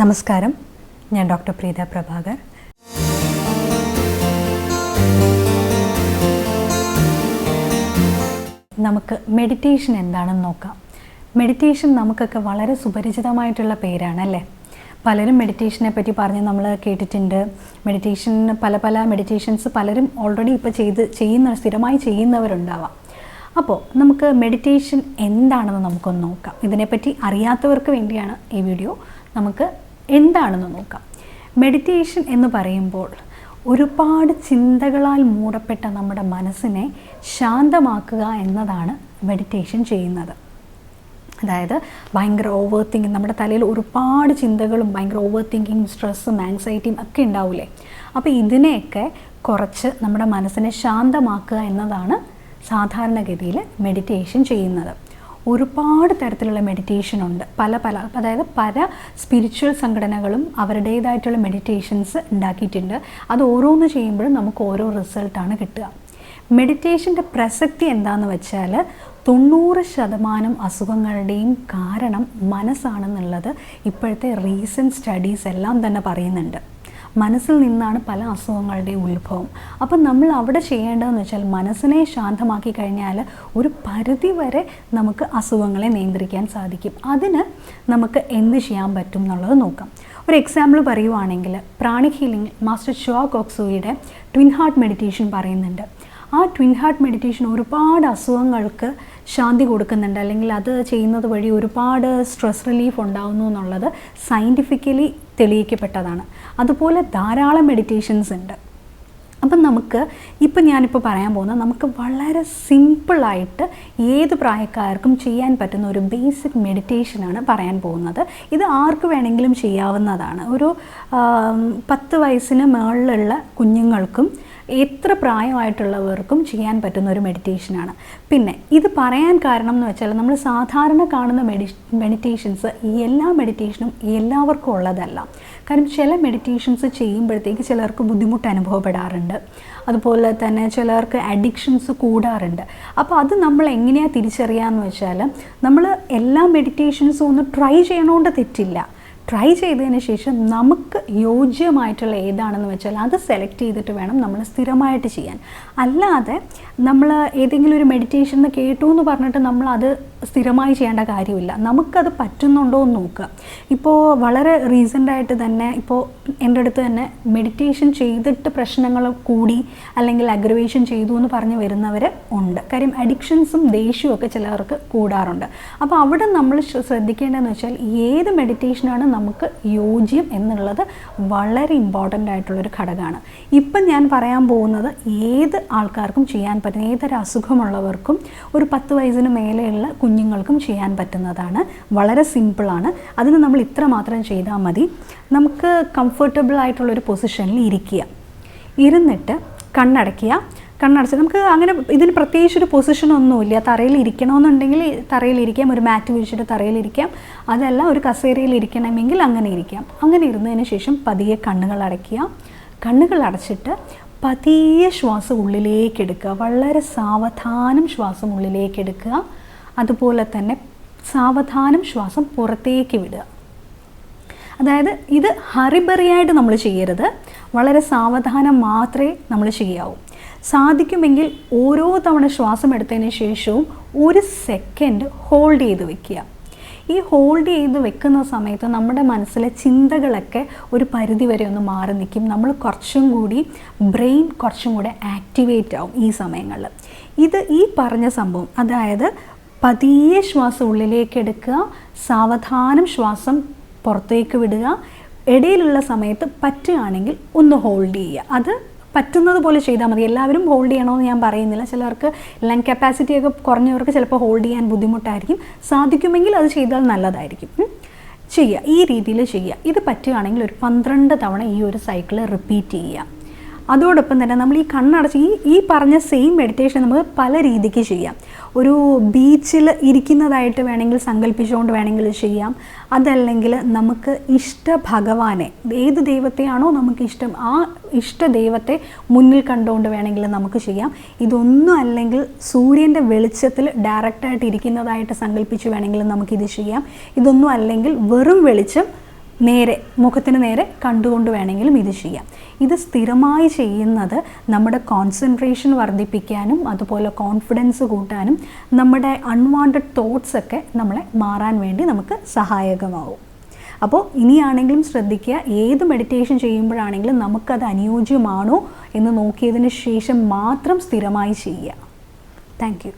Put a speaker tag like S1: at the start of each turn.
S1: നമസ്കാരം. ഞാൻ ഡോക്ടർ പ്രീത പ്രഭാകർ. നമുക്ക് മെഡിറ്റേഷൻ എന്താണെന്ന് നോക്കാം. മെഡിറ്റേഷൻ നമുക്കൊക്കെ വളരെ സുപരിചിതമായിട്ടുള്ള പേരാണ് അല്ലേ? പലരും മെഡിറ്റേഷനെ പറ്റി പറഞ്ഞ് നമ്മൾ കേട്ടിട്ടുണ്ട്. മെഡിറ്റേഷൻ പല പല മെഡിറ്റേഷൻസ് പലരും ഓൾറെഡി ഇപ്പോൾ ചെയ്ത് ചെയ്യുന്ന സ്ഥിരമായി ചെയ്യുന്നവരുണ്ടാവാം. അപ്പോൾ നമുക്ക് മെഡിറ്റേഷൻ എന്താണെന്ന് നമുക്കൊന്ന് നോക്കാം. ഇതിനെപ്പറ്റി അറിയാത്തവർക്ക് വേണ്ടിയാണ് ഈ വീഡിയോ നമുക്ക് എന്താണെന്ന് നോക്കാം. മെഡിറ്റേഷൻ എന്ന് പറയുമ്പോൾ ഒരുപാട് ചിന്തകളാൽ മൂടപ്പെട്ട നമ്മുടെ മനസ്സിനെ ശാന്തമാക്കുക എന്നതാണ് മെഡിറ്റേഷൻ ചെയ്യുന്നത്. അതായത് ഭയങ്കര ഓവർ തിങ്കിങ് നമ്മുടെ തലയിൽ ഒരുപാട് ചിന്തകളും ഭയങ്കര ഓവർ തിങ്കിങ് സ്ട്രെസ്സും ആങ്സൈറ്റിയും ഒക്കെ ഉണ്ടാവില്ലേ അപ്പോൾ ഇതിനെയൊക്കെ കുറച്ച് നമ്മുടെ മനസ്സിനെ ശാന്തമാക്കുക എന്നതാണ് സാധാരണഗതിയിൽ മെഡിറ്റേഷൻ ചെയ്യുന്നത്. ഒരുപാട് തരത്തിലുള്ള മെഡിറ്റേഷൻ ഉണ്ട്. പല പല അതായത് പല സ്പിരിച്വൽ സംഘടനകളും അവരുടേതായിട്ടുള്ള മെഡിറ്റേഷൻസ് ഉണ്ടാക്കിയിട്ടുണ്ട്. അത് ഓരോന്ന് ചെയ്യുമ്പോഴും നമുക്ക് ഓരോ റിസൾട്ടാണ് കിട്ടുക. മെഡിറ്റേഷന്റെ പ്രസക്തി എന്താണെന്ന് വെച്ചാൽ തൊണ്ണൂറ് ശതമാനം അസുഖങ്ങളുടെയും കാരണം മനസ്സാണെന്നുള്ളത് ഇപ്പോഴത്തെ റീസെന്റ് സ്റ്റഡീസ് എല്ലാം തന്നെ പറയുന്നുണ്ട്. മനസ്സിൽ നിന്നാണ് പല അസുഖങ്ങളുടെയും ഉത്ഭവം. അപ്പം നമ്മൾ അവിടെ ചെയ്യേണ്ടതെന്ന് വെച്ചാൽ മനസ്സിനെ ശാന്തമാക്കി കഴിഞ്ഞാൽ ഒരു പരിധി വരെ നമുക്ക് അസുഖങ്ങളെ നിയന്ത്രിക്കാൻ സാധിക്കും. അതിന് നമുക്ക് എന്ത് ചെയ്യാൻ പറ്റും എന്നുള്ളത് നോക്കാം. ഒരു എക്സാമ്പിൾ പറയുവാണെങ്കിൽ പ്രാണിക് ഹീലിംഗ് മാസ്റ്റർ ഷോ കോക്സുയുടെ ട്വിൻ ഹാർട്ട് മെഡിറ്റേഷൻ പറയുന്നുണ്ട്. ആ ട്വിൻ ഹാർട്ട് മെഡിറ്റേഷൻ ഒരുപാട് അസുഖങ്ങൾക്ക് ശാന്തി കൊടുക്കുന്നുണ്ട്. അല്ലെങ്കിൽ അത് ചെയ്യുന്നത് വഴി ഒരുപാട് സ്ട്രെസ് റിലീഫ് ഉണ്ടാകുന്നു എന്നുള്ളത് സയന്റിഫിക്കലി തെളിയിക്കപ്പെട്ടതാണ്. അതുപോലെ ധാരാളം മെഡിറ്റേഷൻസ് ഉണ്ട്. അപ്പം നമുക്ക് ഇപ്പം ഞാനിപ്പോൾ പറയാൻ പോകുന്നത് നമുക്ക് വളരെ സിമ്പിളായിട്ട് ഏത് പ്രായക്കാർക്കും ചെയ്യാൻ പറ്റുന്ന ഒരു ബേസിക് മെഡിറ്റേഷനാണ് പറയാൻ പോകുന്നത്. ഇത് ആർക്ക് വേണമെങ്കിലും ചെയ്യാവുന്നതാണ്. ഒരു പത്ത് വയസ്സിന് മുകളിലുള്ള കുഞ്ഞുങ്ങൾക്കും എത്ര പ്രായമായിട്ടുള്ളവർക്കും ചെയ്യാൻ പറ്റുന്ന ഒരു മെഡിറ്റേഷനാണ് പിന്നെ ഇത് പറയാൻ കാരണം എന്ന് വെച്ചാൽ നമ്മൾ സാധാരണ കാണുന്ന മെഡി മെഡിറ്റേഷൻസ് എല്ലാ മെഡിറ്റേഷനും എല്ലാവർക്കും ഉള്ളതല്ല. കാരണം ചില മെഡിറ്റേഷൻസ് ചെയ്യുമ്പോഴത്തേക്ക് ചിലർക്ക് ബുദ്ധിമുട്ട് അനുഭവപ്പെടാറുണ്ട്. അതുപോലെ തന്നെ ചിലർക്ക് അഡിക്ഷൻസ് കൂടാറുണ്ട്. അപ്പോൾ അത് നമ്മൾ എങ്ങനെയാണ് തിരിച്ചറിയാമെന്ന് വെച്ചാൽ നമ്മൾ എല്ലാ മെഡിറ്റേഷൻസും ഒന്ന് ട്രൈ ചെയ്യണോണ്ട് തെറ്റില്ല. ട്രൈ ചെയ്തതിന് ശേഷം നമുക്ക് യോജ്യമായിട്ടുള്ള ഏതാണെന്ന് വെച്ചാൽ അത് സെലക്ട് ചെയ്തിട്ട് വേണം നമ്മൾ സ്ഥിരമായിട്ട് ചെയ്യാൻ. അല്ലാതെ നമ്മൾ ഏതെങ്കിലും ഒരു മെഡിറ്റേഷൻ കേട്ടു എന്ന് പറഞ്ഞിട്ട് നമ്മൾ അത് സ്ഥിരമായി ചെയ്യേണ്ട കാര്യമില്ല. നമുക്കത് പറ്റുന്നുണ്ടോ എന്ന് നോക്കുക. ഇപ്പോൾ വളരെ റീസെന്റായിട്ട് തന്നെ ഇപ്പോൾ എന്റെ അടുത്ത് തന്നെ മെഡിറ്റേഷൻ ചെയ്തിട്ട് പ്രശ്നങ്ങൾ കൂടി അല്ലെങ്കിൽ അഗ്രവേഷൻ ചെയ്തു എന്ന് പറഞ്ഞ് വരുന്നവർ ഉണ്ട്. കാര്യം അഡിക്ഷൻസും ദേഷ്യവും ഒക്കെ ചിലർക്ക് കൂടാറുണ്ട്. അപ്പോൾ അവിടെ നമ്മൾ ശ്ര- ശ്രദ്ധിക്കേണ്ടതെന്ന് വെച്ചാൽ ഏത് മെഡിറ്റേഷനാണ് നമുക്ക് യോജ്യം എന്നുള്ളത് വളരെ ഇമ്പോർട്ടന്റ് ആയിട്ടുള്ളൊരു ഘടകമാണ്. ഇപ്പം ഞാൻ പറയാൻ പോകുന്നത് ഏത് ആൾക്കാർക്കും ചെയ്യാൻ പറ്റുന്ന ഏതൊരു അസുഖമുള്ളവർക്കും ഒരു പത്ത് വയസ്സിന് മേലെയുള്ള കുഞ്ഞുങ്ങൾക്കും ചെയ്യാൻ പറ്റുന്നതാണ്. വളരെ സിമ്പിളാണ് അതിന് നമ്മൾ ഇത്ര മാത്രം ചെയ്താൽ മതി. നമുക്ക് കംഫർട്ടബിൾ ആയിട്ടുള്ളൊരു പൊസിഷനിൽ ഇരിക്കുക. ഇരുന്നിട്ട് കണ്ണടയ്ക്കുക. കണ്ണടച്ച്. നമുക്ക് അങ്ങനെ ഇതിന് പ്രത്യേകിച്ച് ഒരു പൊസിഷൻ ഒന്നുമില്ല. തറയിൽ ഇരിക്കണമെന്നുണ്ടെങ്കിൽ തറയിൽ ഇരിക്കാം. ഒരു മാറ്റ് വിരിച്ചിട്ട് തറയിൽ ഇരിക്കാം. അതല്ല ഒരു കസേരയിൽ ഇരിക്കണമെങ്കിൽ അങ്ങനെ ഇരിക്കാം. അങ്ങനെ ഇരുന്നതിന് ശേഷം പതിയെ കണ്ണുകൾ അടയ്ക്കുക. കണ്ണുകൾ അടച്ചിട്ട് പതിയെ ശ്വാസം ഉള്ളിലേക്ക് എടുക്കുക. വളരെ സാവധാനം ശ്വാസം ഉള്ളിലേക്ക് എടുക്കുക. അതുപോലെ തന്നെ സാവധാനം ശ്വാസം പുറത്തേക്ക് വിടുക. അതായത് ഇത് ഹറിബറിയായിട്ട് നമ്മൾ ചെയ്യരുത്. വളരെ സാവധാനം മാത്രമേ നമ്മൾ ചെയ്യാവൂ. സാധിക്കുമെങ്കിൽ ഓരോ തവണ ശ്വാസം എടുത്തതിന് ശേഷവും ഒരു സെക്കൻഡ് ഹോൾഡ് ചെയ്ത് വെക്കുക. ഈ ഹോൾഡ് ചെയ്ത് വെക്കുന്ന സമയത്ത് നമ്മുടെ മനസ്സിലെ ചിന്തകളൊക്കെ ഒരു പരിധി വരെ ഒന്ന് മാറി നിൽക്കും. നമ്മൾ കുറച്ചും കൂടി ബ്രെയിൻ കുറച്ചും കൂടി ആക്ടിവേറ്റ് ആവും ഈ സമയങ്ങളിൽ. ഇത് ഈ പറഞ്ഞ സംഭവം അതായത് പതിയെ ശ്വാസം ഉള്ളിലേക്ക് എടുക്കുക സാവധാനം ശ്വാസം പുറത്തേക്ക് വിടുക ഇടയിലുള്ള സമയത്ത് പറ്റുകയാണെങ്കിൽ ഒന്ന് ഹോൾഡ് ചെയ്യുക. അത് പറ്റുന്നത് പോലെ ചെയ്താൽ മതി. എല്ലാവരും ഹോൾഡ് ചെയ്യണമെന്ന് ഞാൻ പറയുന്നില്ല. ചിലർക്ക് ലങ് കപ്പാസിറ്റി ഒക്കെ കുറഞ്ഞവർക്ക് ചിലപ്പോൾ ഹോൾഡ് ചെയ്യാൻ ബുദ്ധിമുട്ടായിരിക്കും. സാധിക്കുമെങ്കിൽ അത് ചെയ്താൽ നല്ലതായിരിക്കും. ചെയ്യുക. ഈ രീതിയിൽ ചെയ്യുക. ഇത് പറ്റുകയാണെങ്കിൽ ഒരു പന്ത്രണ്ട് തവണ ഈ ഒരു സൈക്കിൾ റിപ്പീറ്റ് ചെയ്യുക. അതോടൊപ്പം തന്നെ നമ്മൾ ഈ കണ്ണടച്ച് ഈ ഈ പറഞ്ഞ സെയിം മെഡിറ്റേഷൻ നമുക്ക് പല രീതിക്ക് ചെയ്യാം. ഒരു ബീച്ചിൽ ഇരിക്കുന്നതായിട്ട് വേണമെങ്കിൽ സങ്കല്പിച്ചുകൊണ്ട് വേണമെങ്കിൽ ചെയ്യാം. അതല്ലെങ്കിൽ നമുക്ക് ഇഷ്ട ഭഗവാനെ ഏത് ദൈവത്തെയാണോ നമുക്ക് ഇഷ്ടം ആ ഇഷ്ട ദൈവത്തെ മുന്നിൽ കണ്ടുകൊണ്ട് വേണമെങ്കിൽ നമുക്ക് ചെയ്യാം. ഇതൊന്നും അല്ലെങ്കിൽ സൂര്യന്റെ വെളിച്ചത്തിൽ ഡയറക്റ്റായിട്ട് ഇരിക്കുന്നതായിട്ട് സങ്കല്പിച്ച് വേണമെങ്കിൽ നമുക്കിത് ചെയ്യാം. ഇതൊന്നും അല്ലെങ്കിൽ വെറും വെളിച്ചം നേരെ മുഖത്തിന് നേരെ കണ്ടുകൊണ്ട് വേണമെങ്കിലും ഇത് ചെയ്യാം. ഇത് സ്ഥിരമായി ചെയ്യുന്നത് നമ്മുടെ കോൺസെൻട്രേഷൻ വർദ്ധിപ്പിക്കാനും അതുപോലെ കോൺഫിഡൻസ് കൂട്ടാനും നമ്മുടെ അൺവാണ്ടഡ് തോട്ട്സ് ഒക്കെ നമ്മളെ മാറാൻ വേണ്ടി നമുക്ക് സഹായകമാവും. അപ്പോൾ ഇനിയാണെങ്കിലും ശ്രദ്ധിക്കുക ഏത് മെഡിറ്റേഷൻ ചെയ്യുമ്പോഴാണെങ്കിലും നമുക്കത് അനുയോജ്യമാണോ എന്ന് നോക്കിയതിന് ശേഷം മാത്രം സ്ഥിരമായി ചെയ്യുക. താങ്ക്